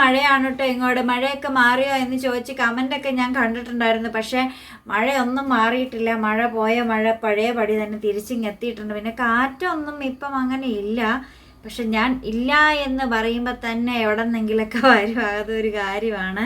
മഴയാണ് കേട്ടോ ഇങ്ങോട്ട്. മഴയൊക്കെ മാറിയോ എന്ന് ചോദിച്ച് കമന്റൊക്കെ ഞാൻ കണ്ടിട്ടുണ്ടായിരുന്നു. പക്ഷേ മഴയൊന്നും മാറിയിട്ടില്ല. മഴ പോയ മഴ പഴയ പടി തന്നെ തിരിച്ചിങ്ങെത്തിയിട്ടുണ്ട് പിന്നെ കാറ്റൊന്നും ഇപ്പം അങ്ങനെ ഇല്ല. പക്ഷെ ഞാൻ ഇല്ല എന്ന് പറയുമ്പോൾ തന്നെ എവിടെന്നെങ്കിലൊക്കെ വരും. ഒരു കാര്യമാണ്.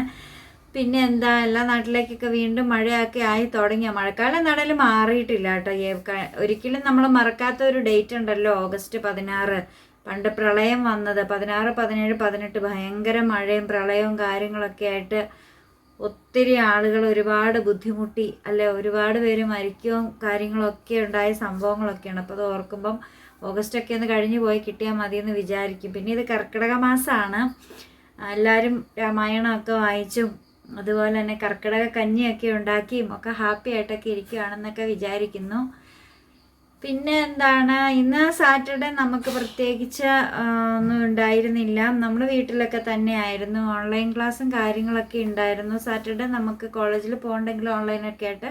പിന്നെ എന്താ എല്ലാ നാട്ടിലേക്കൊക്കെ വീണ്ടും മഴയൊക്കെ ആയി തുടങ്ങിയ? മഴക്കാലം നടലും മാറിയിട്ടില്ല കേട്ടോ ഒരിക്കലും നമ്മൾ മറക്കാത്ത ഒരു ഡേറ്റ് ഉണ്ടല്ലോ ഓഗസ്റ്റ് പതിനാറ്. പണ്ട് പ്രളയം വന്നത് പതിനാറ് പതിനേഴ് പതിനെട്ട് ഭയങ്കര മഴയും പ്രളയവും കാര്യങ്ങളൊക്കെ ആയിട്ട് ഒത്തിരി ആളുകൾ ഒരുപാട് ബുദ്ധിമുട്ടി അല്ലെ ഒരുപാട് പേര് മരിക്കുകയും കാര്യങ്ങളൊക്കെ ഉണ്ടായ സംഭവങ്ങളൊക്കെയാണ്. അപ്പോൾ അത് ഓർക്കുമ്പം ഓഗസ്റ്റ് ഒക്കെ ഒന്ന് കഴിഞ്ഞു പോയി കിട്ടിയാൽ മതി എന്ന് വിചാരിക്കും. പിന്നെ ഇത് കർക്കിടക മാസമാണ് എല്ലാവരും രാമായണമൊക്കെ വായിച്ചും അതുപോലെ തന്നെ കർക്കിടക കഞ്ഞിയൊക്കെ ഉണ്ടാക്കിയും ഒക്കെ ഹാപ്പി ആയിട്ടൊക്കെ ഇരിക്കുകയാണെന്നൊക്കെ വിചാരിക്കുന്നു. പിന്നെ എന്താണ് ഇന്ന് സാറ്റർഡേ നമുക്ക് പ്രത്യേകിച്ച് ഒന്നും ഉണ്ടായിരുന്നില്ല. നമ്മൾ വീട്ടിലൊക്കെ തന്നെ ആയിരുന്നു ഓൺലൈൻ ക്ലാസ്സും കാര്യങ്ങളൊക്കെ ഉണ്ടായിരുന്നു. സാറ്റർഡേ നമുക്ക് കോളേജിൽ പോകണ്ടെങ്കിൽ ഓൺലൈനൊക്കെ ആയിട്ട്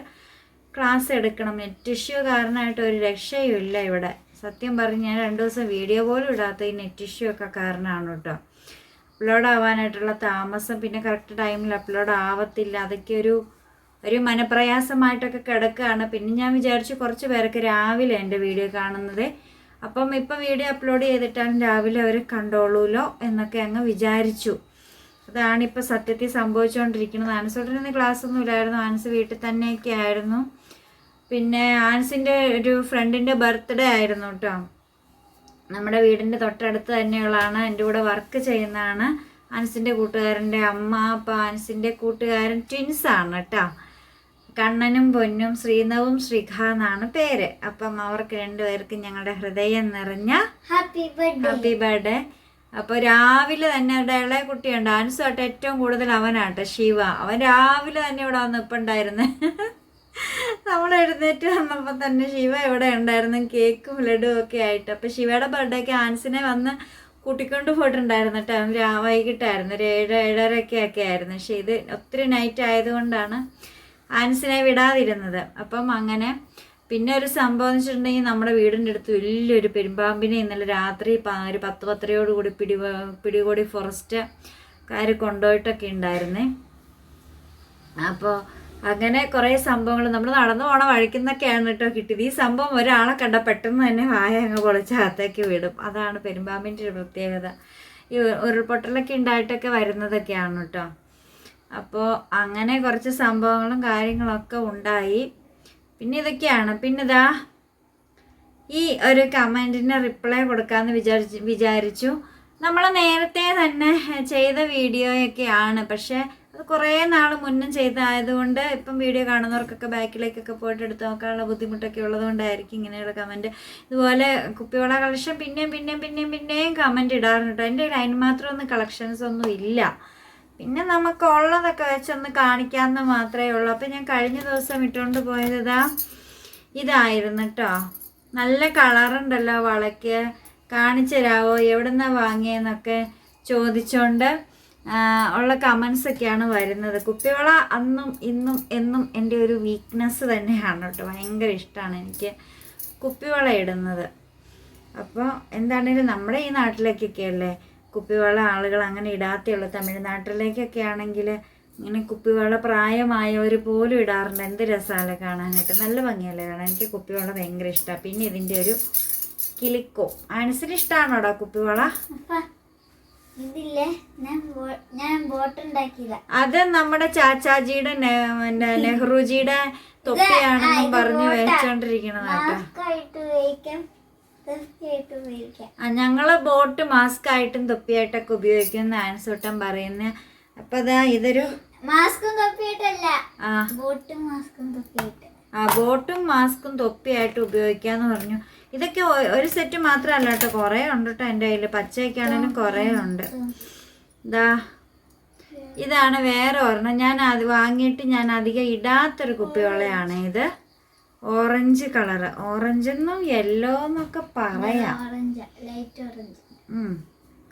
ക്ലാസ് എടുക്കണം. നെറ്റ് ഇഷ്യൂ കാരണമായിട്ട് ഒരു രക്ഷയും ഇല്ല ഇവിടെ. സത്യം പറഞ്ഞ് ഞാൻ രണ്ട് ദിവസം വീഡിയോ പോലും ഇടാത്ത ഈ നെറ്റ് ഇഷ്യൂ ഒക്കെ കാരണമാണ് കേട്ടോ. അപ്ലോഡ് ആവാനായിട്ടുള്ള താമസം പിന്നെ കറക്റ്റ് ടൈമിൽ അപ്ലോഡ് ആവത്തില്ല. അതൊക്കെ ഒരു ഒരു മനപ്രയാസമായിട്ടൊക്കെ കിടക്കുകയാണ്. പിന്നെ ഞാൻ വിചാരിച്ചു കുറച്ച് പേരൊക്കെ രാവിലെ എന്റെ വീഡിയോ കാണുന്നത്. അപ്പം ഇപ്പം വീഡിയോ അപ്ലോഡ് ചെയ്തിട്ടാണ് രാവിലെ അവർ കണ്ടോളൂലോ എന്നൊക്കെ അങ്ങ് വിചാരിച്ചു. അതാണ് ഇപ്പോൾ സത്യത്തിൽ സംഭവിച്ചുകൊണ്ടിരിക്കുന്നത്. ആൻസോട്ടിന് ക്ലാസ് ഒന്നും ഇല്ലായിരുന്നു. ആൻസ് വീട്ടിൽ തന്നെയൊക്കെ ആയിരുന്നു. പിന്നെ ആൻസിന്റെ ഒരു ഫ്രണ്ടിന്റെ ബർത്ത്ഡേ ആയിരുന്നു കേട്ടോ. നമ്മുടെ വീടിന്റെ തൊട്ടടുത്ത് തന്നെയുള്ളതാണ്. എന്റെ കൂടെ വർക്ക് ചെയ്യുന്നതാണ്. ആൻസിന്റെ കൂട്ടുകാരന്റെ അമ്മ അപ്പം ആൻസിന്റെ കൂട്ടുകാരൻ ട്വിൻസാണ് കേട്ടോ. കണ്ണനും പൊന്നും ശ്രീനവും ശ്രീഖ എന്നാണ് പേര്. അപ്പം അവർക്ക് രണ്ടുപേർക്കും ഞങ്ങളുടെ ഹൃദയം നിറഞ്ഞ ഹാപ്പി ഹാപ്പി ബർത്ത്ഡേ അപ്പോൾ രാവിലെ തന്നെ ഇവിടെ ഇളയ കുട്ടിയുണ്ട്. ആൻസുമായിട്ട് ഏറ്റവും കൂടുതൽ അവനാട്ടെ ശിവ. അവൻ രാവിലെ തന്നെ ഇവിടെ വന്ന് ഇപ്പം ഉണ്ടായിരുന്നു നമ്മൾ എഴുന്നേറ്റ് വന്നപ്പോൾ തന്നെ ശിവ ഇവിടെ ഉണ്ടായിരുന്നു. കേക്കും ലഡുവും ഒക്കെ ആയിട്ട്. അപ്പോൾ ശിവയുടെ ബർത്ത്ഡേക്ക് ആൻസിനെ വന്ന് കൂട്ടിക്കൊണ്ട് പോയിട്ടുണ്ടായിരുന്നു കേട്ടോ. വൈകിട്ടായിരുന്നു. ഒരു ഏഴ് ഏഴരയൊക്കെ ഒക്കെ ആയിരുന്നു. പക്ഷെ ഇത് ഒത്തിരി നൈറ്റ് ആയതുകൊണ്ടാണ് ആൻസിനെ വിടാതിരുന്നത്. അപ്പം അങ്ങനെ പിന്നെ ഒരു സംഭവം എന്ന് വെച്ചിട്ടുണ്ടെങ്കിൽ നമ്മുടെ വീടിന്റെ അടുത്ത് വലിയൊരു പെരുമ്പാമ്പിനെ ഇന്നലെ രാത്രി ഒരു പത്ത് പത്തരയോടുകൂടി പിടി പിടികൂടി ഫോറസ്റ്റ് കാർ കൊണ്ടുപോയിട്ടൊക്കെ ഉണ്ടായിരുന്നേ. അപ്പോൾ അങ്ങനെ കുറേ സംഭവങ്ങൾ നമ്മൾ നടന്നു പോണ വഴിക്കുന്നൊക്കെയാണ് കേട്ടോ കിട്ടിയത്. ഈ സംഭവം ഒരാളെ കണ്ട പെട്ടെന്ന് തന്നെ വായ അങ്ങ് പൊളിച്ച അകത്തേക്ക് വിടും. അതാണ് പെരുമ്പാമ്പിന്റെ ഒരു പ്രത്യേകത. ഈ ഉരുൾപൊട്ടലൊക്കെ ഉണ്ടായിട്ടൊക്കെ വരുന്നതൊക്കെയാണ് കേട്ടോ. അപ്പോൾ അങ്ങനെ കുറച്ച് സംഭവങ്ങളും കാര്യങ്ങളൊക്കെ ഉണ്ടായി. പിന്നെ ഇതൊക്കെയാണ്. പിന്നെ ഇതാ ഈ ഒരു കമന്റിന് റിപ്ലൈ കൊടുക്കാമെന്ന് വിചാരിച്ച് വിചാരിച്ചു. നമ്മൾ നേരത്തെ തന്നെ ചെയ്ത വീഡിയോയൊക്കെയാണ്. പക്ഷേ അത് കുറേ നാൾ മുന്നും ചെയ്തതായതുകൊണ്ട് ഇപ്പം വീഡിയോ കാണുന്നവർക്കൊക്കെ ബാക്കിലേക്കൊക്കെ പോയിട്ട് എടുത്ത് നോക്കാനുള്ള ബുദ്ധിമുട്ടൊക്കെ ഉള്ളതുകൊണ്ടായിരിക്കും ഇങ്ങനെയുള്ള കമന്റ് ഇതുപോലെ കുപ്പിവള കളക്ഷൻ പിന്നെയും പിന്നെയും പിന്നെയും പിന്നെയും കമന്റ് ഇടാറുണ്ട്. എന്റെ അതിന് മാത്രം ഒന്നും കളക്ഷൻസ് ഒന്നും ഇല്ല. പിന്നെ നമുക്ക് ഉള്ളതൊക്കെ വെച്ചൊന്ന് കാണിക്കാമെന്ന് മാത്രമേ ഉള്ളൂ. അപ്പം ഞാൻ കഴിഞ്ഞ ദിവസം ഇട്ടുകൊണ്ട് പോയത് ഇതാ ഇതായിരുന്നു കേട്ടോ നല്ല കളറുണ്ടല്ലോ വളയ്ക്ക്. കാണിച്ചു തരാവോ എവിടെ നിന്നാണ് വാങ്ങിയെന്നൊക്കെ ചോദിച്ചുകൊണ്ട് ഉള്ള കമൻസ് ഒക്കെയാണ് വരുന്നത്. കുപ്പിവള അന്നും ഇന്നും എന്നും എന്റെ ഒരു വീക്ക്നെസ് തന്നെയാണ് കേട്ടോ ഭയങ്കര ഇഷ്ടമാണ് എനിക്ക് കുപ്പിവള ഇടുന്നത്. അപ്പോൾ എന്താണെങ്കിലും നമ്മുടെ ഈ നാട്ടിലേക്കൊക്കെ അല്ലേ കുപ്പിവള ആളുകൾ അങ്ങനെ ഇടാത്തേയുള്ളൂ. തമിഴ്നാട്ടിലേക്കൊക്കെ ആണെങ്കിൽ ഇങ്ങനെ കുപ്പിവെള്ള പ്രായമായവർ പോലും ഇടാറുണ്ട്. എന്ത് രസമല്ലേ കാണാനായിട്ട്? നല്ല ഭംഗിയല്ലേ കാണാൻ? എനിക്ക് കുപ്പിവെള്ളം ഭയങ്കര ഇഷ്ടമാണ്. പിന്നെ ഇതിന്റെ ഒരു കിളിക്കോ. ആൻസിന് ഇഷ്ടമാണോടാ കുപ്പിവള? ഞാൻ ഞാൻ ബോട്ട് ഉണ്ടാക്കിയതാ അത് നമ്മുടെ ചാച്ചാജിയുടെ നെഹ്റുജിയുടെ തൊപ്പിയാണെന്നും പറഞ്ഞ് വെച്ചോണ്ടിരിക്കണതാട്ടോ ഞങ്ങൾ ബോട്ട് മാസ്ക് ആയിട്ടും തൊപ്പിയായിട്ടൊക്കെ ഉപയോഗിക്കുന്ന ആൻസോട്ടം പറയുന്ന. അപ്പൊ അതാ ഇതൊരു മാസ്കും തൊപ്പിയായിട്ടല്ല. ആ. ബോട്ടും മാസ്കും തൊപ്പിയായിട്ട്. ആ ബോട്ടും മാസ്കും തൊപ്പിയായിട്ട് ഉപയോഗിക്കാന്ന് പറഞ്ഞു. ഇതൊക്കെ ഒരു സെറ്റ് മാത്രമല്ല കേട്ടോ. കുറേ ഉണ്ട് കേട്ടോ എന്റെ കയ്യിൽ പച്ചയൊക്കെയാണെങ്കിലും കുറേ ഉണ്ട്. ഇതാ ഇതാണ് വേറെ ഒരെണ്ണം. ഞാൻ അത് വാങ്ങിയിട്ട് ഞാൻ അധികം ഇടാത്തൊരു കുപ്പിയോളയാണ് ഇത്. Orange colour. ഓറഞ്ച് എന്നും യെല്ലോ എന്നൊക്കെ പറയാം. Orange light orange.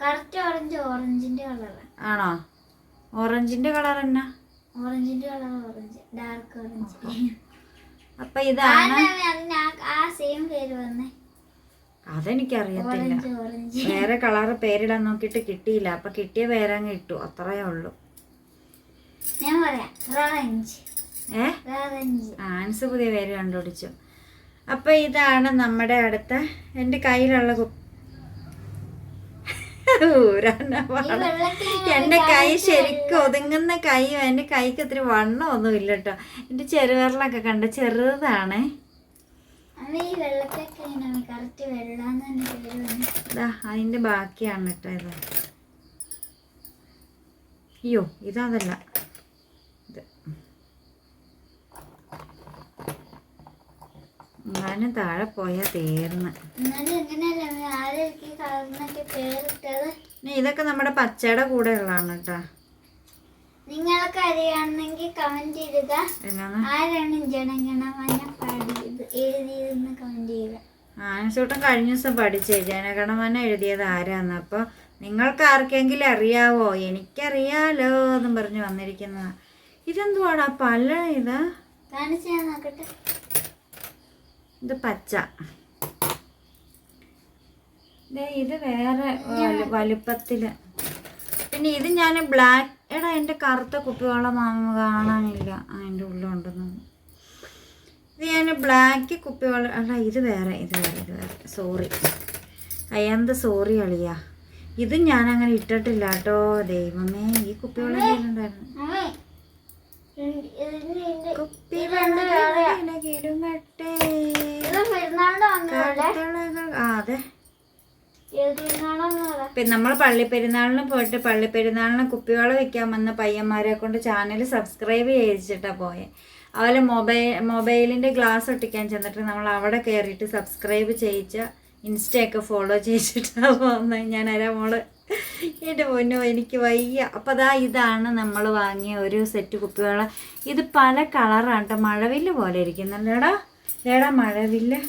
Correct orange ഓറഞ്ചിന്റെ ആണോ? ഓറഞ്ചിന്റെ കളർ എന്നാ ഓറഞ്ചിന്റെ കളർ ഓറഞ്ച് ഡാർക്ക് ഓറഞ്ച്. അപ്പൊ ഇതാണ് ആ സെയിം പേര് വന്നേ. അതെനിക്കറിയത്തില്ല. വേറെ കളറ് പേരിടാൻ നോക്കിട്ട് കിട്ടിയില്ല. അപ്പൊ കിട്ടിയ പേരങ്ങ് ഇട്ടു. അത്രയേ ഉള്ളൂ. ഞാൻ പറയാം ഓറഞ്ച് ഏ? ആൻസ് പുതിയ പേര് കണ്ടുപിടിച്ചു. അപ്പൊ ഇതാണ് നമ്മുടെ അടുത്ത എന്റെ കയ്യിലുള്ള എന്റെ എന്റെ കൈ ശരിക്കും ഒതുങ്ങുന്ന കൈയും എന്റെ കൈക്ക് ഒത്തിരി വണ്ണം ഒന്നും ഇല്ല കേട്ടോ. എന്റെ ചെറുവിരലൊക്കെ കണ്ട ചെറുതാണ്. അതിന്റെ അതിന്റെ ബാക്കിയാണ് കേട്ടോ ഇത്. അയ്യോ ഇതല്ല ഞാനും താഴെ പോയാൽ തീർന്ന്. ഇതൊക്കെ നമ്മുടെ പച്ചയുടെ കൂടെ ഉള്ളതാണ് കേട്ടോ നിങ്ങൾക്ക് അറിയാണെങ്കിൽ കമന്റ് ചെയ്യുക ആരാണ് ജനഗണമന പാടിയത് എഴുതിയതെന്ന് കമന്റ് ചെയ്യുക ആനച്ചൂട്ടൻ കഴിഞ്ഞ ദിവസം പഠിച്ചേ. ജനഗണമന എഴുതിയത് ആരാന്ന്. അപ്പോൾ നിങ്ങൾക്ക് ആർക്കെങ്കിലും അറിയാവോ? എനിക്കറിയാലോ എന്നും പറഞ്ഞു വന്നിരിക്കുന്നതാ. ഇതെന്തുവാടാ പല ഇതാ? കാണിച്ചു ഞാൻ നോക്കട്ടെ. ഇത് പച്ച. ഇത് വേറെ വലുപ്പത്തിൽ പിന്നെ ഇത് ഞാൻ ബ്ലാക്ക് എടാ എന്റെ കറുത്ത കുപ്പിവെള്ളം മാമ കാണാനില്ല. അതിന്റെ ഉള്ളുണ്ടെന്ന് ഇത് ഞാൻ ബ്ലാക്ക് കുപ്പിവെള്ളം അല്ല ഇത് വേറെ ഇത് വേറെ ഇത് വേറെ. സോറി. അയ്യാന്ത സോറി അളിയാ. ഇതും ഞാൻ അങ്ങനെ ഇട്ടിട്ടില്ല കേട്ടോ ദൈവമേ ഈ കുപ്പിവെള്ളം ഉണ്ടായിരുന്നു ഇത് പെരുന്നാളിന്റെ അതെ. പിന്നെ നമ്മൾ പള്ളിപ്പെരുന്നാളിന് പോയിട്ട് പള്ളിപ്പെരുന്നാളിന് കുപ്പിവെള്ളം വെക്കാൻ വന്ന പയ്യന്മാരെ കൊണ്ട് ചാനൽ സബ്സ്ക്രൈബ് ചെയ്യിച്ചിട്ടാണ് പോയെ. അതുപോലെ മൊബൈൽ മൊബൈലിന്റെ ഗ്ലാസ് ഒട്ടിക്കാൻ ചെന്നിട്ട് നമ്മൾ അവിടെ കയറിയിട്ട് സബ്സ്ക്രൈബ് ചെയ്യിച്ച ഇൻസ്റ്റയൊക്കെ ഫോളോ പോകുന്നത് ഞാൻ അര മോൾ എന്റെ പൊന്നോ എനിക്ക് വയ്യ. അപ്പോൾ അതാ ഇതാണ് നമ്മൾ വാങ്ങിയ ഒരു സെറ്റ് കുപ്പിവെള്ളം. ഇത് പല കളറാണ് കേട്ടോ മഴവില്ല് പോലെ ഇരിക്കുന്നുണ്ടേടാ ഏടാ മഴവില്ല്.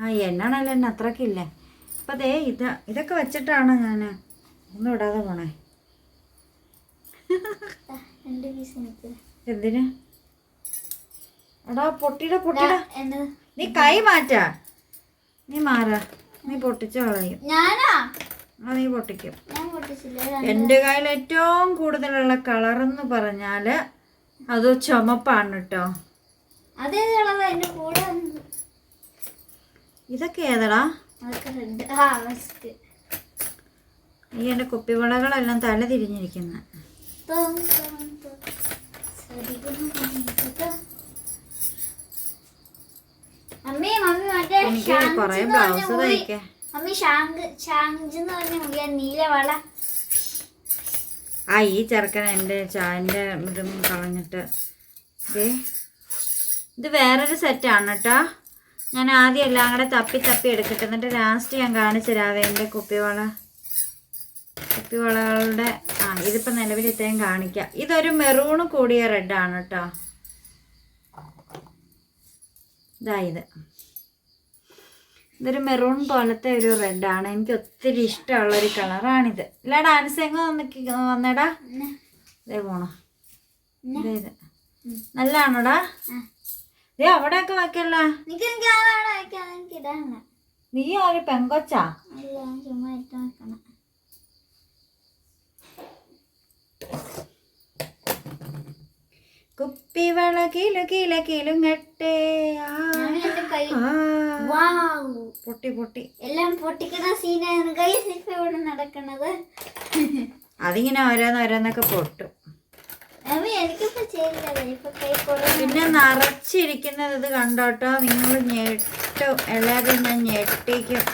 ആ എണ്ണാണല്ലോ എന്നെ അത്രക്കില്ലേ? അപ്പം അതേ ഇത് ഇതൊക്കെ വെച്ചിട്ടാണ് ഞാൻ ഒന്നും ഇടാതെ പോണേ. എന്തിന്? എടാ പൊട്ടിട പൊട്ടിട. നീ കൈ മാറ്റാ. നീ മാറാ. നീ പൊട്ടിച്ച് കളയും. ഞാനാ? ആ നീ പൊട്ടിക്കും. എന്റെ കയ്യിൽ ഏറ്റവും കൂടുതലുള്ള കളർ എന്ന് പറഞ്ഞാൽ അത് ചുമപ്പാണ് കേട്ടോ എന്റെ ഇതൊക്കെ ഏതടാ? ഈ എന്റെ കുപ്പിവളകളെല്ലാം തല തിരിഞ്ഞിരിക്കുന്ന തോം തോം തോം സരിഗമ പനിസ. അമ്മേ മമ്മി മറ്റേ എനിക്ക് മമ്മി കുറേ ബ്ലൗസ് തയ്ക്കാൻ ഷാങ്ക് ഷാങ്ജ് എന്ന് പറഞ്ഞ മുഖ്യ നീല വള. ആ ഈ ചെറുക്കൻ എന്റെ ചായന്റെ ഇതും കളഞ്ഞിട്ട്. ദേ ഇത് വേറൊരു സെറ്റാണ് കേട്ടോ ഞാൻ ആദ്യം എല്ലാം കൂടെ തപ്പി തപ്പി എടുക്കട്ടെ. എന്നിട്ട് ലാസ്റ്റ് ഞാൻ കാണിച്ചു തരാവേ എന്റെ കുപ്പിവള. കുപ്പിവളകളുടെ ആ ഇതിപ്പോൾ നിലവിൽ ഇത്രയും കാണിക്കാം. ഇതൊരു മെറൂണ് കൂടിയ റെഡാണ് കേട്ടോ ഇതാ ഇത്. ഇതൊരു മെറൂൺ പോലത്തെ ഒരു റെഡാണ് എനിക്ക് ഒത്തിരി ഇഷ്ടമുള്ള ഒരു കളറാണിത് ഇല്ല ഡാൻസ് എങ്ങോ വന്നിക്ക് വന്നേടാ. ഇതേ പോണോ. ഇതേ. ഇത് നല്ലതാണോടാ ദേ അവിടെയൊക്കെ ഇടാണ് നീ ഒരു പെങ്കൊച്ചാ? കുപ്പിവള കിലു കില കിലുങ്ങട്ടെ. ആ, പൊട്ടി പൊട്ടി. എല്ലാം പൊട്ടിക്കുന്ന സീനാണ്. ഗൈസ് ഇപ്പൊ ഇവിടെ നടക്കുന്നത് അതിങ്ങനെ ഓരോന്ന് ഓരോന്നൊക്കെ പൊട്ടും. പിന്നെ നിറച്ചിരിക്കുന്നത് ഇത് കണ്ടോട്ടോ. നിങ്ങൾ ഞെട്ടും എല്ലാവരും ഞാൻ ഞെട്ടിക്കും.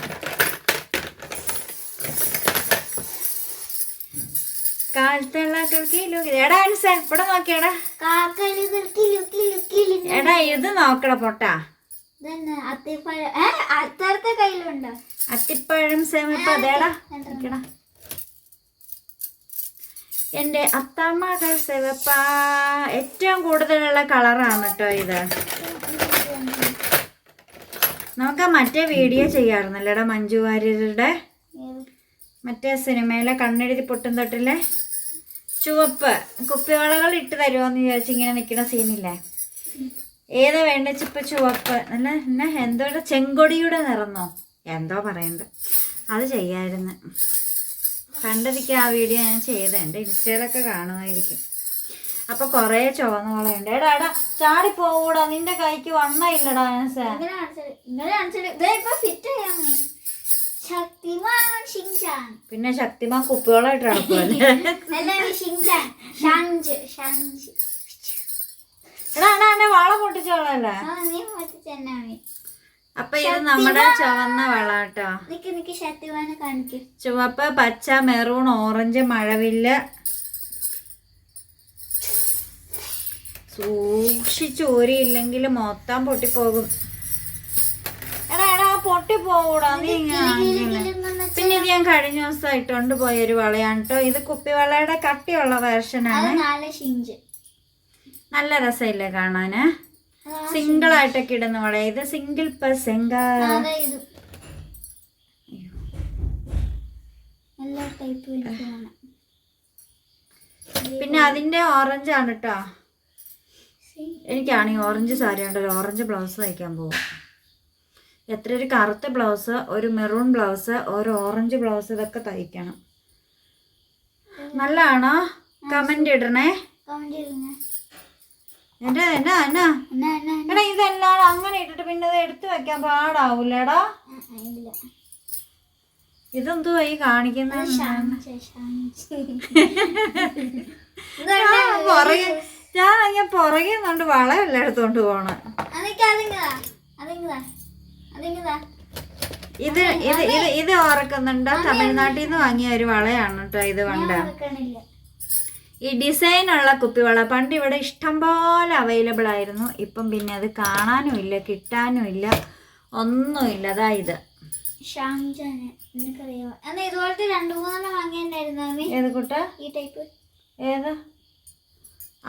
എടാ ഇവിടെ നോക്കിയടാ. ഇത് നോക്കടാ പൊട്ടാ. അത്തിപ്പഴം. അത്തരത്തെ കയ്യിലുണ്ടോ? അത്തിപ്പഴം സെമിപ്പ അതേടാ. നിക്കടാ. എന്റെ അത്തമ്മകൾ സെവപ്പ. ഏറ്റവും കൂടുതലുള്ള കളറാണ് കേട്ടോ ഇത്. നമുക്ക് മറ്റേ വീഡിയോ ചെയ്യാറുന്നല്ലേടാ മഞ്ജു വാര്യരുടെ? മറ്റേ സിനിമയിലെ കണ്ണെഴുതി പൊട്ടും തൊട്ടില്ലേ ചുവപ്പ്. കുപ്പിവളകൾ ഇട്ട് തരുമോ എന്ന് ചോദിച്ചിങ്ങനെ നിൽക്കുന്ന സീനില്ലേ ഏതാ വേണ്ട ചിപ്പ ചുവപ്പ് അല്ല എന്നാ എന്തോ ചെങ്കൊടിയുടെ നിറന്നോ? എന്തോ പറയണ്ട അത് ചെയ്യായിരുന്നു. കണ്ടിരിക്കുക ആ വീഡിയോ ഞാൻ ചെയ്ത എന്റെ ഇൻസ്റ്റയിലൊക്കെ കാണുമായിരിക്കും. അപ്പൊ കൊറേ ചുവന്ന വളയുണ്ട് എടാ എടാ ചാടി പോകൂടാ നിന്റെ കൈക്ക് വണ്ണ ഇല്ലടാ ഇപ്പൊ പിന്നെ ശക്തിമാൻ കുപ്പികളായിട്ട് നടക്കുമല്ലേ അപ്പൊ ഇത് നമ്മുടെ ചുവന്ന വള കേട്ടോ. ചുവപ്പ് പച്ച മെറൂൺ ഓറഞ്ച് മഴവില്ല് സൂക്ഷിച്ചു ഊരിയില്ലെങ്കിൽ മൊത്തം പൊട്ടിപ്പോകും. എടാ എടാ പൊട്ടിപ്പോകൂടാ നീ പിന്നെ ഇത് ഞാൻ കഴിഞ്ഞ ദിവസം ഇട്ടുകൊണ്ട് പോയ ഒരു വളയാണ് കേട്ടോ. ഇത് കുപ്പിവളയുടെ കട്ടിയുള്ള വേർഷനാണ് നാല് ഷിഞ്ച് നല്ല രസമില്ലേ കാണാന്? സിംഗിൾ ആയിട്ടൊക്കെ ഇടുന്ന വള ഇത് സിംഗിൾ എനിക്ക് പിന്നെ അതിന്റെ ഓറഞ്ച് ആണ് കേട്ടോ എനിക്കാണെങ്കിൽ ഓറഞ്ച് സാരി ഉണ്ട് ഒരു ഓറഞ്ച് ബ്ലൗസ് തയ്ക്കാൻ പോകും എത്ര ഒരു കറുത്ത ബ്ലൗസ് ഒരു മെറൂൺ ബ്ലൗസ് ഒരു ഓറഞ്ച് ബ്ലൗസ് ഇതൊക്കെ തയ്ക്കണം. നല്ലതാണോ? കമന്റ് ഇടണേ. കമന്റ് ചെയ്യുന്ന എന്നാ എന്നാ. എന്നാ എടാ ഇതെല്ലാം അങ്ങനെ ഇട്ടിട്ട് പിന്നെ ഇത് എടുത്തു വെക്കാൻ പാടാവൂലടാ. ഇതെന്തോ ഇതെന്തുവാ ഈ കാണിക്കുന്ന? പുറകെ ഞാൻ അങ്ങനെ പുറകെ നിന്നുകൊണ്ട് വളയല്ല എടുത്തോണ്ട് പോണ. ഇത് ഇത് ഇത് ഇത് ഓർക്കുന്നുണ്ടോ? തമിഴ്നാട്ടിൽ നിന്ന് വാങ്ങിയ ഒരു വളയാണ് കേട്ടോ ഇത് വെക്കണില്ല ഈ ഡിസൈൻ ഉള്ള കുപ്പിവള പണ്ട് ഇവിടെ ഇഷ്ടംപോലെ അവൈലബിൾ ആയിരുന്നു. ഇപ്പം പിന്നെ അത് കാണാനും ഇല്ല കിട്ടാനും ഇല്ല ഒന്നുമില്ല. അതാ ഇത്. ഷാഞ്ചാന് ഇതുപോലത്തെ രണ്ടു മൂന്നെണ്ണം വാങ്ങിയിട്ടുണ്ടായിരുന്നു അമ്മി? ഏത് കുട്ട? ഈ ടൈപ്പ് ഏതാ?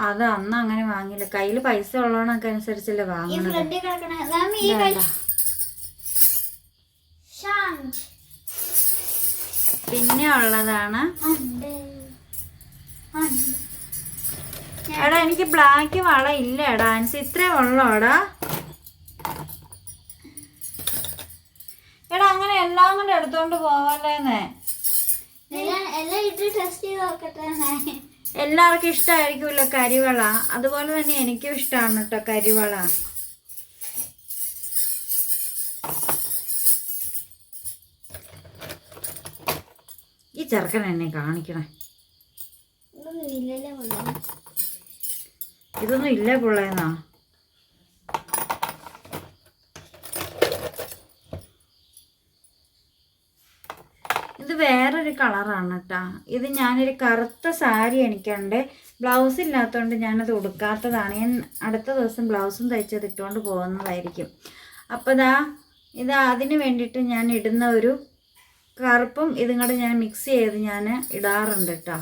അത് അന്ന് അങ്ങനെ വാങ്ങില്ല കയ്യിൽ പൈസ ഉള്ളവണൊക്കെ അനുസരിച്ചല്ലേ വേണ്ട. പിന്നെ ഉള്ളതാണ് എടാ എനിക്ക് ബ്ലാക്ക് വള ഇല്ല എടാ ഡാൻസ് ഇത്രേ ഉള്ളോ എടാ എടാ അങ്ങനെ എല്ലാം കൂടെ എടുത്തോണ്ട് പോവല്ലേന്നേ? എല്ലാം എല്ലാം ഇട്ട് ടെസ്റ്റ് ചെയ്ത് നോക്കട്ടെ. എല്ലാവർക്കും ഇഷ്ടമായിരിക്കുമല്ലോ കരിവള. അതുപോലെ തന്നെ എനിക്കും ഇഷ്ടമാണ് കേട്ടോ കരിവള. ഈ ചെറുക്കൻ എന്നെ കാണിക്കണേ. ഇതൊന്നും ഇല്ല പിള്ളേന്നാ. ഇത് വേറൊരു കളറാണ് കേട്ടോ. ഇത് ഞാനൊരു കറുത്ത സാരി എനിക്കുണ്ട്. ബ്ലൗസ് ഇല്ലാത്തതുകൊണ്ട് ഞാനത് ഉടുക്കാത്തതാണ്. ഞാൻ അടുത്ത ദിവസം ബ്ലൗസും തയ്ച്ചത് ഇട്ടുകൊണ്ട് പോകുന്നതായിരിക്കും. അപ്പോൾ ഇതാ ഇത് അതിന് വേണ്ടിയിട്ട് ഞാൻ ഇടുന്ന ഒരു കറുപ്പും ഇതും കൂടെ ഞാൻ മിക്സ് ചെയ്ത് ഞാൻ ഇടാറുണ്ട് കേട്ടോ.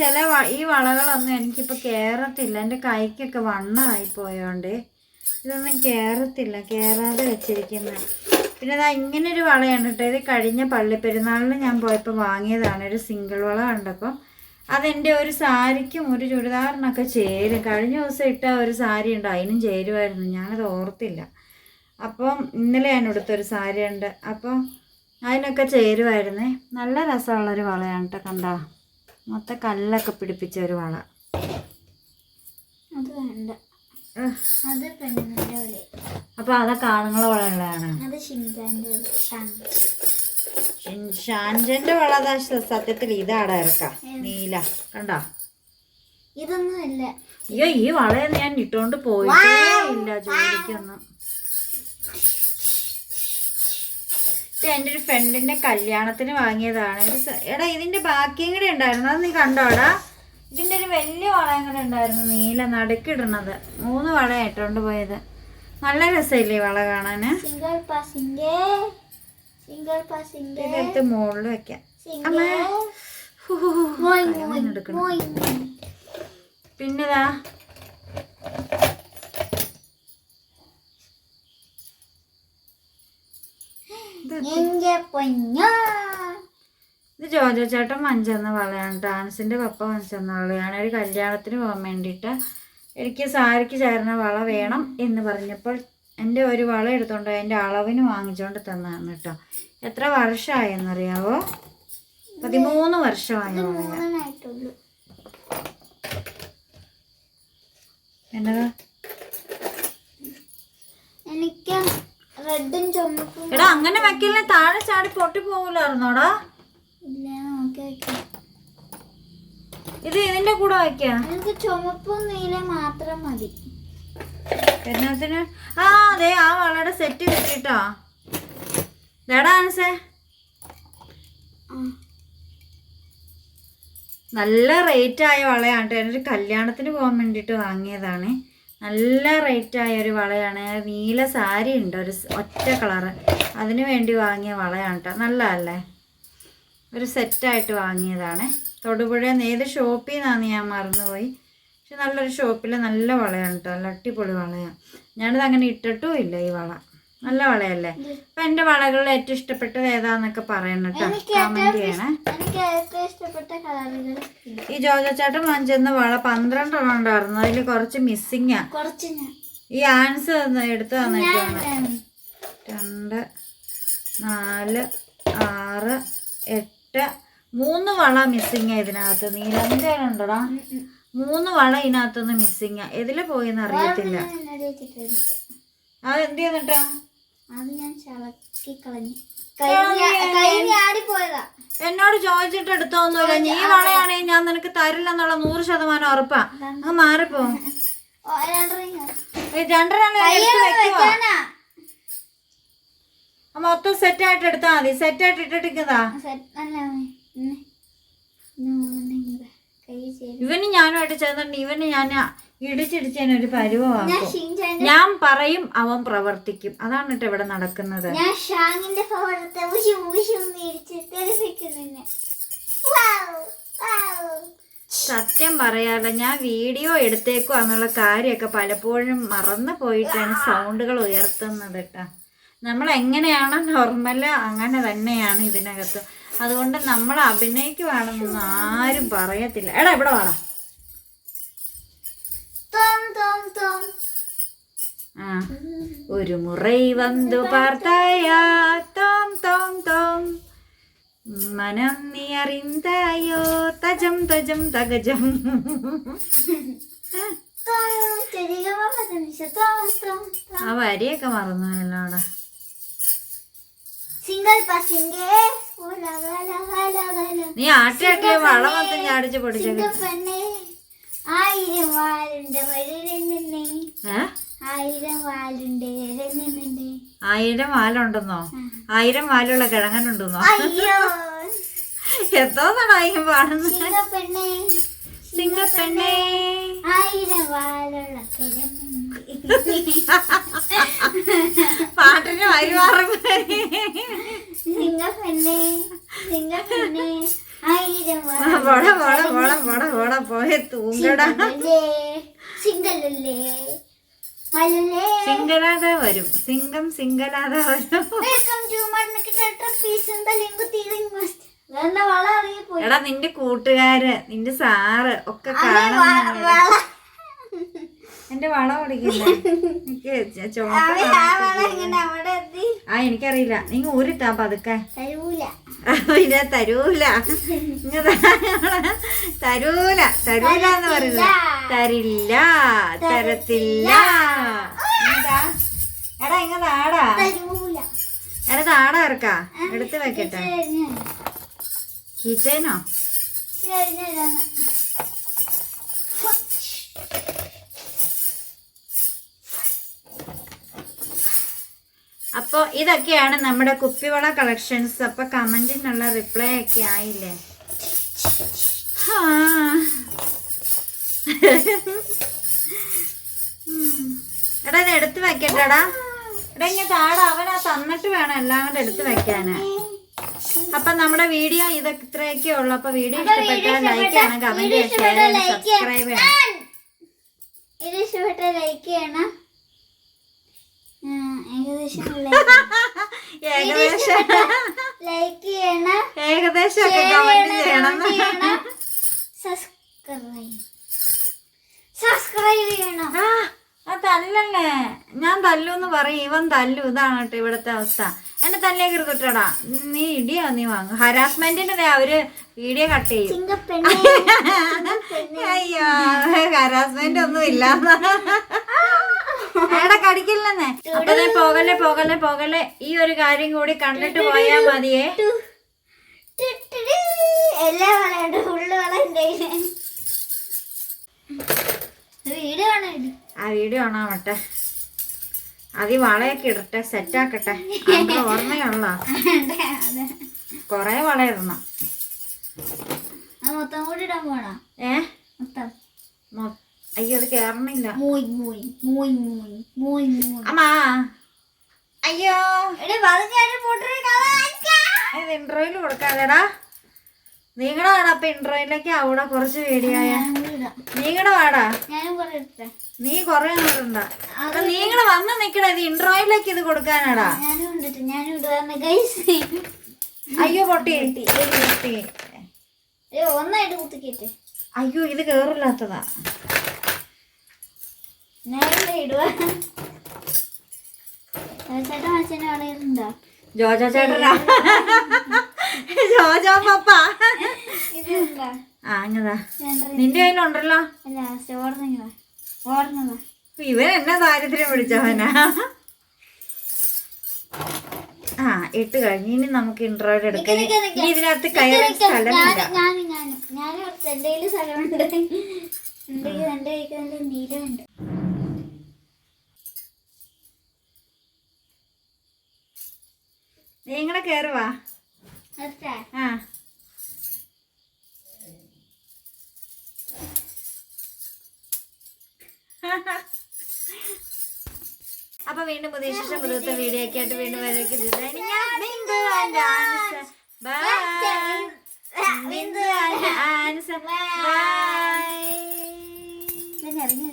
ചില ഈ വളകളൊന്നും എനിക്കിപ്പോൾ കയറത്തില്ല എന്റെ കൈക്കൊക്കെ വണ്ണമായി പോയോണ്ട്. ഇതൊന്നും കയറത്തില്ല കയറാതെ വെച്ചിരിക്കുന്ന. പിന്നെ ഇതാ ഒരു വളയാണ് കേട്ടോ ഇത് കഴിഞ്ഞ പള്ളിപ്പെരുന്നാളിൽ ഞാൻ പോയപ്പോൾ വാങ്ങിയതാണ്. ഒരു സിംഗിൾ വള കണ്ടപ്പം. അതെന്റെ ഒരു സാരിക്കും ഒരു ചുരിദാറിനൊക്കെ ചേരും. കഴിഞ്ഞ ദിവസം ഇട്ട ഒരു സാരി ഉണ്ട്. അതിനും ചേരുമായിരുന്നു ഞാനത് ഓർത്തില്ല. അപ്പം ഇന്നലെ ഞാൻ എടുത്തൊരു സാരി ഉണ്ട് അപ്പം അതിനൊക്കെ ചേരുമായിരുന്നേ നല്ല രസമുള്ളൊരു വളയാണ് കേട്ടോ കണ്ടോ. മൊത്തം കല്ലൊക്കെ പിടിപ്പിച്ച ഒരു വള. അത് വേണ്ട. അപ്പോൾ അതൊക്കെ ആണുങ്ങളെ വളങ്ങളാണ് അത് ഷാൻജന്റെ വള സത്യത്തിൽ ഇതാടാ ഇറക്കാം. നീല. കണ്ടോ? ഇതൊന്നും ഇല്ല അയ്യോ ഈ വളയൊന്നും ഞാൻ ഇട്ടുകൊണ്ട് പോയിട്ടേ ഇല്ല. ജോലിക്കൊന്നും. ഇത് എന്റെ ഒരു ഫ്രണ്ടിന്റെ കല്യാണത്തിന് വാങ്ങിയതാണ്. എടാ ഇതിന്റെ ബാക്കിയും കൂടെ ഉണ്ടായിരുന്നു. അത് നീ കണ്ടോടാ ഇതിന്റെ ഒരു വലിയ വളയും കൂടെ ഉണ്ടായിരുന്നു നീല നടുക്കിടുന്നത്. മൂന്ന് വള കൊണ്ട് പോയത്. നല്ല രസമില്ലേ വള കാണാൻ ഇതെടുത്ത് മുകളിൽ വെക്കാം. അമ്മ. എടുക്കണം. പിന്നെതാ ഇത് ജോജോ ചേട്ടൻ മഞ്ചെന്ന വളയാണ് ഡാൻസിന്റെ പപ്പ മഞ്ചെന്ന വളയാണ് ഒരു കല്യാണത്തിന് പോകാൻ വേണ്ടിയിട്ട് എനിക്ക് സാരിക്ക് ചേർന്ന വള വേണം എന്ന് പറഞ്ഞപ്പോൾ എന്റെ ഒരു വള എടുത്തോണ്ട് എന്റെ അളവിന് വാങ്ങിച്ചുകൊണ്ട് തന്നാണ് കേട്ടോ. എത്ര വർഷമായെന്നറിയാവോ പതിമൂന്ന് വർഷമായ എന്നതാ എനിക്ക് റെഡും ചുമപ്പും എടാ അങ്ങനെ വെക്കലിനെ താഴെ ചാടി പൊട്ടി പോകില്ലായിരുന്നോടാ ഇത് ഇതിന്റെ കൂടെ വെക്കാം. എനിക്ക് ചുമപ്പും നീല മാത്രം മതി. എന്നത്തിന് ആ അതെ ആ വളയുടെ സെറ്റ് കിട്ടിട്ടോ. ഇതാടാ ആൻസേ നല്ല റേറ്റ് ആയ വളയാണ് ഒരു കല്യാണത്തിന് പോകാൻ വേണ്ടിയിട്ട് വാങ്ങിയതാണ്. നല്ല റേറ്റ് ആയ ഒരു വളയാണ്. നീല സാരി ഉണ്ട് ഒരു ഒറ്റ കളറ് അതിന് വേണ്ടി വാങ്ങിയ വളയാണ് കേട്ടോ നല്ലതല്ലേ? ഒരു സെറ്റായിട്ട് വാങ്ങിയതാണ്. നിന്ന് ഏത് ഷോപ്പിൽ നിന്നാന്ന് ഞാൻ മറന്നുപോയി. പക്ഷെ നല്ലൊരു ഷോപ്പിൽ നല്ല വളയാണ് കേട്ടോ നല്ല അടിപൊളി വളയാണ്. ഞാനിത് അങ്ങനെ ഇട്ടിട്ടും ഇല്ല ഈ വള. നല്ല വളയല്ലേ? അപ്പൊ എന്റെ വളകളിൽ ഏറ്റവും ഇഷ്ടപ്പെട്ടത് ഏതാന്നൊക്കെ പറയണം കേട്ടോ കമന്റ് ചെയ്യണേ. ഈ ജോജോ ചേട്ടൻ വാങ്ങിച്ചെന്ന വള പന്ത്രണ്ടെണ്ണം ഉണ്ടായിരുന്നു. അതിൽ കുറച്ച് മിസ്സിങ്ങാ കുറച്ച് ഈ ആൻസ് എടുത്തു തന്നിട്ടാണ് രണ്ട്. നാല് ആറ് എട്ട്. മൂന്ന് വള മിസ്സിങ്ങാ ഇതിനകത്ത്. ഉണ്ടോടാ. മൂന്ന് വള ഇതിനകത്തുനിന്ന് മിസ്സിങ്ങാ എതിലെ പോയിന്ന് അറിയത്തില്ല. അതെന്ത് വെച്ചിട്ടെടുത്തു അത് എന്ത് ചെയ്യുന്നിട്ടാ അത് ഞാൻ ചളക്കി കളഞ്ഞു. എന്നോട് ചോദിച്ചിട്ട് എടുത്തോന്നുമില്ല നീ വളയാണെങ്കിൽ ഞാൻ നിനക്ക് തരില്ലെന്നുള്ള നൂറ് ശതമാനം ഉറപ്പാ. അങ്ങ് മാറിപ്പോ. രണ്ടര മൊത്തം സെറ്റ് ആയിട്ട് എടുത്താ മതി. സെറ്റ് ആയിട്ട് ഇട്ടിട്ടിരിക്കുന്നതാ. സെറ്റ് ഞാനും ആയിട്ട് ചേർന്നിട്ടുണ്ട് ഇവന് ഞാനുമായിട്ട് ഇവന് ഞാൻ ഇടിച്ചിടിച്ചതിന് ഒരു ഞാൻ പരുവമാക്കും ഞാൻ പറയും അവൻ പ്രവർത്തിക്കും. അതാണ് കേട്ടോ ഇവിടെ നടക്കുന്നത്. ഞാൻ ഷാങ്ങിന്റെ സത്യം പറയാലോ ഞാൻ വീഡിയോ എടുത്തേക്കും എന്നുള്ള കാര്യമൊക്കെ പലപ്പോഴും മറന്നു പോയിട്ടാണ് സൗണ്ടുകൾ ഉയർത്തുന്നത് കേട്ടോ. നമ്മൾ എങ്ങനെയാണോ നോർമൽ അങ്ങനെ തന്നെയാണ് ഇതിനകത്ത്. അതുകൊണ്ട് നമ്മൾ അഭിനയിക്കുവാണെന്നൊന്നും ആരും പറയത്തില്ല. എടാ ഇവിടെ വാടാ. ഒരു മുറൈ വന്നു പാർത്തായാ. തോം തോം തോം മനം നീ അറിന്തായോ? തജം തജം തകജം. ആ വരിയൊക്കെ മറന്നു എല്ലാടെ നീ ആട്ടിയാട്ടിയ വളമൊക്കെ ഞാൻ അടിച്ച് പൊടിച്ചു ആയിരം വാലുണ്ട് ആയിരം വാലുണ്ടെന്നോ ആയിരം വാലുള്ള കിഴങ്ങനുണ്ടെന്നോ? എത്ര എന്തോന്നാണ് ആയിരം പാടുന്നത് സിംഗപ്പെണ്ണേ ആയിരം വാലുള്ള പാട്ടിന് വരുമാറും സിംഗിൾ പെണ്ണേ വട വട വട പോട പോട പോയ സിംഗലാതെ വരും. സിംഗം സിംഗലാത വരും. എടാ നിന്റെ കൂട്ടുകാര് നിന്റെ സാറ് ഒക്കെ കാണുന്ന എന്റെ വള എത്തി. ആ എനിക്കറിയില്ല. നീ ഊരിട്ടാ പതുക്കെ. ഇല്ല തരൂല. തരൂല. തരൂല എന്ന് പറയുന്നത് തരില്ല. തരത്തില്ല. എടാ ഇങ്ങ താടാ. തരൂല. എടാ താടാ ഇറക്കാ എടുത്ത് വെക്കട്ടെ. കീറ്റേനോ അപ്പോൾ ഇതൊക്കെയാണ് നമ്മുടെ കുപ്പിവള കളക്ഷൻസ് അപ്പോൾ കമന്റിനുള്ള റിപ്ലൈ ഒക്കെ ആയില്ലേ. എടാ ഇത് എടുത്ത് വെക്കട്ടെടാ. എടാ ഇങ്ങനെ താടാ അവനാ തന്നിട്ട് വേണം എല്ലാം കൂടെ എടുത്ത് വെക്കാന്. അപ്പൊ നമ്മുടെ വീഡിയോ ഇതൊക്കെ ഇത്രയൊക്കെ ഉള്ളു. അപ്പൊ വീഡിയോ ഇഷ്ടപ്പെട്ടാൽ ലൈക്ക് ചെയ്യണം കമന്റ് ചെയ്യണം സബ്സ്ക്രൈബ് ചെയ്യണം. ഇത് ഇഷ്ടപ്പെട്ട ലൈക്ക് ചെയ്യണം. ഏകദേശം. ഏകദേശം ലൈക്ക് ചെയ്യണം ഏകദേശം ഒക്കെ കമന്റ് ചെയ്യണം, സബ്സ്ക്രൈബ് സബ്സ്ക്രൈബ് ചെയ്യണം. ആ ആ തല്ലല്ലേ? ഞാൻ തല്ലൂന്ന് പറയും. ഇവൻ തല്ലു. ഇതാണ് കേട്ടോ ഇവിടുത്തെ അവസ്ഥ. എന്നെ തല്ലേക്കരുത് കുട്ടടാ നീ ഇടിയോ നീ വാങ്ങും. ഹരാസ്മെന്റിന് അവർ വീഡിയോ കട്ട് ചെയ്യും. അയ്യോ ഹരാസ്മെന്റ് ഒന്നും ഇല്ല എടാ കടിക്കില്ലെന്നേ. അപ്പൊ പോകല്ലേ പോകല്ലേ പോകല്ലേ. ഈ ഒരു കാര്യം കൂടി കണ്ടിട്ട് പോയാ മതിയേ. എല്ലാം വളയുണ്ട് ഫുള്ള് വളയുണ്ട് വീഡിയോ കാണാൻ ആ വീഡിയോ കാണാമട്ടെ അതി വളയൊക്കെ ഇടട്ടെ സെറ്റാക്കട്ടെ ഓർമ്മയുള്ള കൊറേ വള ഇടണം. മൊത്തം കൂടി ഇടാൻ പോണോ? ഏ? മൊത്തം. മൊ- അയ്യോ അത് കേറണില്ല. അമ്മാ. അയ്യോ. ഇന്റർവ്യൂൽ കൊടുക്കാതെടാ. നീങ്ങടെ വാടാ അപ്പൊ ഇന്റർവ്യൂലേക്ക് അവിടെ കുറച്ച് പേടിയായ. നീങ്ങടെ വാടാ? കുറെ നീ കൊറേ അങ്ങോട്ടുണ്ട നീങ്ങടെ വന്ന് നിക്കടാ ഇത് ഇന്റർവ്യൂലേക്ക് ഇത് കൊടുക്കാനാടാ. അയ്യോ പൊട്ടി. പൊട്ടി. ഏ ഒന്നായിട്ട് കുത്തിക്കേറ്റ്. അയ്യോ ഇത് കേറില്ലാത്തതാ. ജോജോ ചേട്ടനാ? ജോജോ പപ്പ? ഇതുണ്ടോ ആ അങ്ങതാ രണ്ടര നിന്റെ കയ്യിലുണ്ടല്ലോ ഇവൻ എന്നെ ദാരിദ്ര്യം പിടിച്ചവനാ ആ ഇട്ട് കഴിഞ്ഞ്. ഇനി നമുക്ക് ഇന്റർവ്യൂ എടുക്കാം. ഇതിനകത്ത് കയറി സ്ഥലമില്ല എന്റെ കയ്യിൽ സ്ഥലമുണ്ട്. എന്റെ കയ്യിൽ എന്റെ കയ്യിൽ നീലമുണ്ട്. കയറുവാ ആ. അപ്പൊ വീണ്ടും പുതിയ ശേഷം പുതുത്ത വീഡിയോ ഒക്കെ ആയിട്ട് വീണ്ടും വരേക്കും ബൈ. ഇറങ്ങി